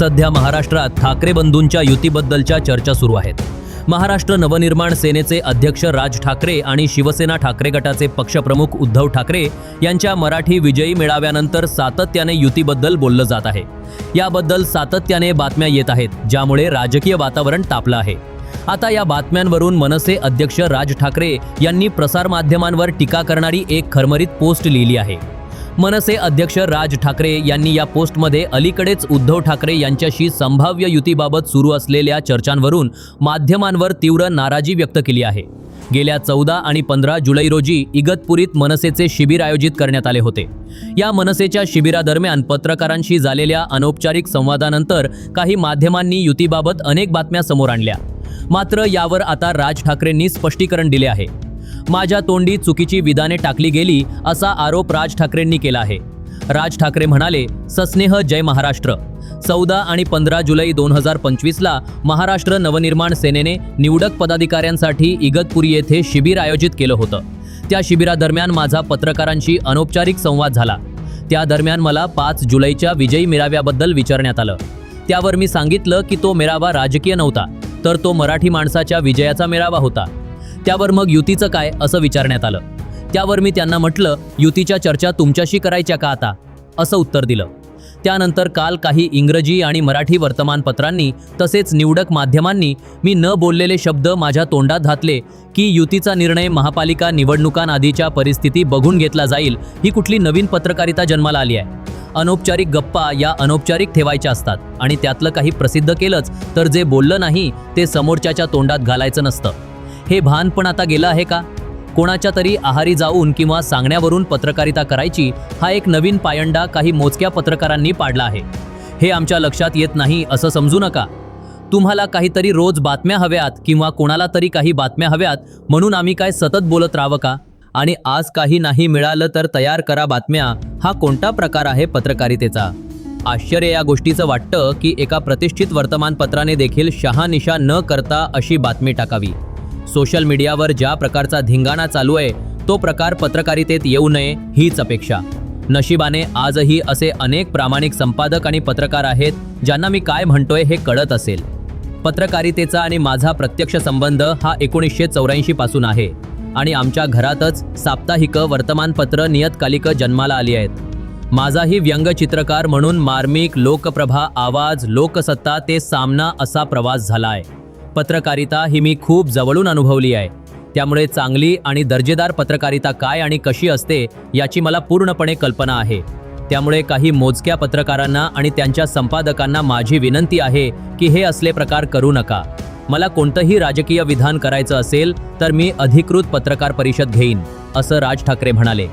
सध्या महाराष्ट्रात ठाकरे बंधूंच्या युतीबद्दलच्या चर्चा सुरू आहेत. महाराष्ट्र नवनिर्माण सेनेचे अध्यक्ष राज ठाकरे आणि शिवसेना ठाकरे गटाचे पक्षप्रमुख उद्धव ठाकरे यांच्या मराठी विजयी मेळाव्यानंतर सातत्याने युतीबद्दल बोललं जात आहे. याबद्दल सातत्याने बातम्या येत आहेत ज्यामुळे राजकीय वातावरण तापलं आहे. आता या बातम्यांवरून मनसे अध्यक्ष राज ठाकरे यांनी प्रसारमाध्यमांवर टीका करणारी एक खरमरीत पोस्ट लिहिली आहे. मनसे अध्यक्ष राज ठाकरे यांनी या पोस्टमध्ये अलीकडेच उद्धव ठाकरे यांच्याशी संभाव्य युतीबाबत सुरू असलेल्या चर्चांवरून माध्यमांवर तीव्र नाराजी व्यक्त केली आहे. गेल्या चौदा आणि पंधरा जुलै रोजी इगतपुरीत मनसेचे शिबिर आयोजित करण्यात आले होते. या मनसेच्या शिबिरादरम्यान पत्रकारांशी झालेल्या अनौपचारिक संवादानंतर काही माध्यमांनी युतीबाबत अनेक बातम्या समोर आणल्या. मात्र यावर आता राज ठाकरेंनी स्पष्टीकरण दिले आहे. माझ्या तोंडी चुकीची विधाने टाकली गेली असा आरोप राज ठाकरेंनी केला आहे. राज ठाकरे म्हणाले सस्नेह जय महाराष्ट्र. चौदा आणि पंधरा जुलै दोन हजार पंचवीसला महाराष्ट्र नवनिर्माण सेनेने निवडक पदाधिकाऱ्यांसाठी इगतपुरी येथे शिबिर आयोजित केलं होतं. त्या शिबिरादरम्यान माझा पत्रकारांशी अनौपचारिक संवाद झाला. त्या दरम्यान मला पाच जुलैच्या विजयी मेळाव्याबद्दल विचारण्यात आलं. त्यावर मी सांगितलं की तो मेळावा राजकीय नव्हता तर तो मराठी माणसाच्या विजयाचा मेळावा होता. त्यावर मग युतीचं काय असं विचारण्यात आलं. त्यावर मी त्यांना म्हटलं युतीच्या चर्चा तुमच्याशी करायच्या का आता? असं उत्तर दिलं. त्यानंतर काल काही इंग्रजी आणि मराठी वर्तमानपत्रांनी तसेच निवडक माध्यमांनी मी न बोललेले शब्द माझ्या तोंडात घातले की युतीचा निर्णय महापालिका निवडणुकांआधीच्या परिस्थिती बघून घेतला जाईल ही कुठली नवीन पत्रकारिता जन्माला आली आहे. अनौपचारिक गप्पा या अनौपचारिक ठेवायच्या असतात आणि त्यातलं काही प्रसिद्ध केलंच तर जे बोललं नाही ते समोरच्याच्या तोंडात घालायचं नसतं. हे भान पण आता गेलं आहे का? कोणाच्या तरी आहारी जाऊन किंवा सांगण्यावरून पत्रकारिता करायची हा एक नवीन पायंडा काही मोजक्या पत्रकारांनी पाडला आहे. हे आमच्या लक्षात येत नाही असं समजू नका. तुम्हाला काहीतरी रोज बातम्या हव्यात किंवा कोणाला तरी काही बातम्या हव्यात म्हणून आम्ही काय सतत बोलत राहावं का? आणि आज काही नाही मिळालं तर तयार करा बातम्या हा कोणता प्रकार आहे पत्रकारितेचा? आश्चर्य या गोष्टीचं वाटतं की एका प्रतिष्ठित वर्तमानपत्राने देखील शहानिशा न करता अशी बातमी टाकावी. सोशल मीडियावर ज्या प्रकारचा धिंगाणा चालू आहे तो प्रकार पत्रकारितेत येऊ नये हीच अपेक्षा. नशिबाने आजही असे अनेक प्रामाणिक संपादक आणि पत्रकार आहेत ज्यांना मी काय म्हणतोय हे कळत असेल. पत्रकारितेचा आणि माझा प्रत्यक्ष संबंध हा एकोणीसशे चौऱ्याऐंशी पासून आहे आणि आमच्या घरातच साप्ताहिक वर्तमानपत्र नियतकालिकं जन्माला आली आहेत. माझाही व्यंगचित्रकार म्हणून मार्मिक लोकप्रभा आवाज लोकसत्ता ते सामना असा प्रवास झाला आहे पत्रकारिता ही मी खूप जवळून अनुभवली आहे. त्यामुळे चांगली आणि दर्जेदार पत्रकारिता काय आणि कशी असते याची मला पूर्णपणे कल्पना आहे. त्यामुळे काही मोजक्या पत्रकारांना आणि त्यांच्या संपादकांना माझी विनंती आहे की हे असले प्रकार करू नका. मला कोणतंही राजकीय विधान करायचं असेल तर मी अधिकृत पत्रकार परिषद घेईन असं राज ठाकरे म्हणाले.